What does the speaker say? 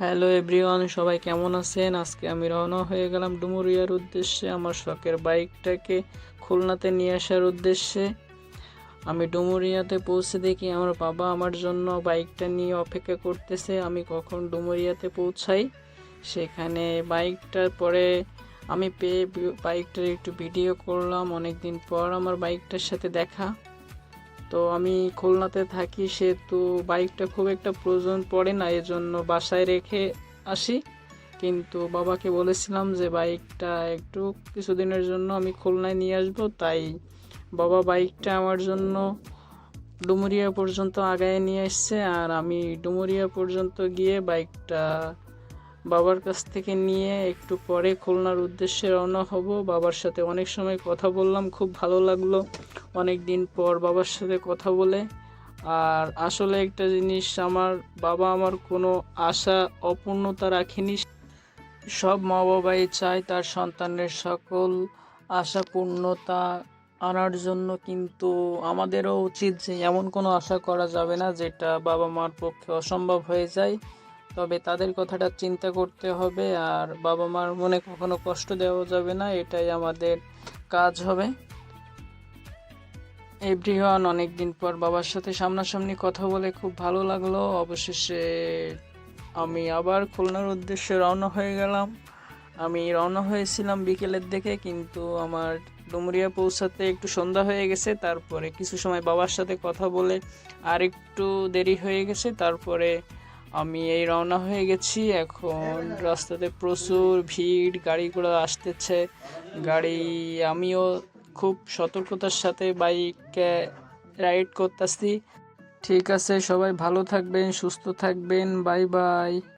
Hello everyone সবাই কেমন আছেন? আজকে আমি রওনা হয়ে গেলাম ডুমুরিয়ার উদ্দেশ্যে, আমার শখের বাইকটাকে খুলনাতে নিয়ে আসার উদ্দেশ্যে। আমি ডুমুরিয়াতে পৌঁছে দেখি আমার বাবা আমার জন্য বাইকটা নিয়ে অপেক্ষা করতেছে, আমি কখন ডুমুরিয়াতে পৌঁছাই? সেখানে বাইকটার পরে আমি পেয়ে বাইকটার একটু ভিডিও করলাম অনেক দিন পর আমার বাইকটার সাথে দেখা। তো আমি খুলনাতে থাকি, সেহেতু বাইকটা খুব একটা প্রয়োজন পড়ে না, এজন্য বাসায় রেখে আসি। কিন্তু বাবাকে বলেছিলাম যে বাইকটা একটু কিছুদিনের জন্য আমি খুলনায় নিয়ে আসব, তাই বাবা বাইকটা আমার জন্য ডুমুরিয়া পর্যন্ত আগায় নিয়ে এসছে আর আমি ডুমুরিয়া পর্যন্ত গিয়ে বাইকটা বাবার কাছ থেকে নিয়ে একটু পরে খুলনার উদ্দেশ্যে রওনা হব। বাবার সাথে অনেক সময় কথা বললাম, খুব ভালো লাগল। অনেক দিন পর বাবার সাথে কথা বলে। আর আসলে একটা জিনিস, আমার বাবা আমার কোনো আশা, অপূর্ণতা রাখেনি। সব মা বাবাই চায় তার সন্তানের সকল আশা, পূর্ণতা আনার জন্য, কিন্তু আমাদেরও উচিত যে এমন কোনো আশা করা যাবে না যেটা বাবা মার পক্ষে অসম্ভব হয়ে যায়। তবে তাদের কথাটা চিন্তা করতে হবে, আর বাবা মার মনে কখনো কষ্ট দেওয়া যাবে না, এটাই আমাদের কাজ হবে। এভরিওয়ান অনেক দিন পর বাবার সাথে সামনাসামনি কথা বলে খুব ভালো লাগল। অবশেষে আমি আবার খুলনার উদ্দেশ্যে রওনা হয়ে গেলাম। আমি রওনা হয়েছিলাম বিকেলের দিকে, কিন্তু আমার ডুমুরিয়া পৌঁছাতে একটু সন্ধ্যা হয়ে গেছে। তারপরে কিছু সময় বাবার সাথে কথা বলে আর একটু দেরি হয়ে গেছে। তারপরে আমি এই রওনা হয়ে গেছি। এখন রাস্তাতে প্রচুর ভিড় গাড়ি ঘোড়া আসতেছে। গাড়ি আমিও খুব সতর্কতার সাথে বাইকে রাইড করতেছি। ঠিক আছে, সবাই ভালো থাকবেন, সুস্থ থাকবেন, বাই বাই।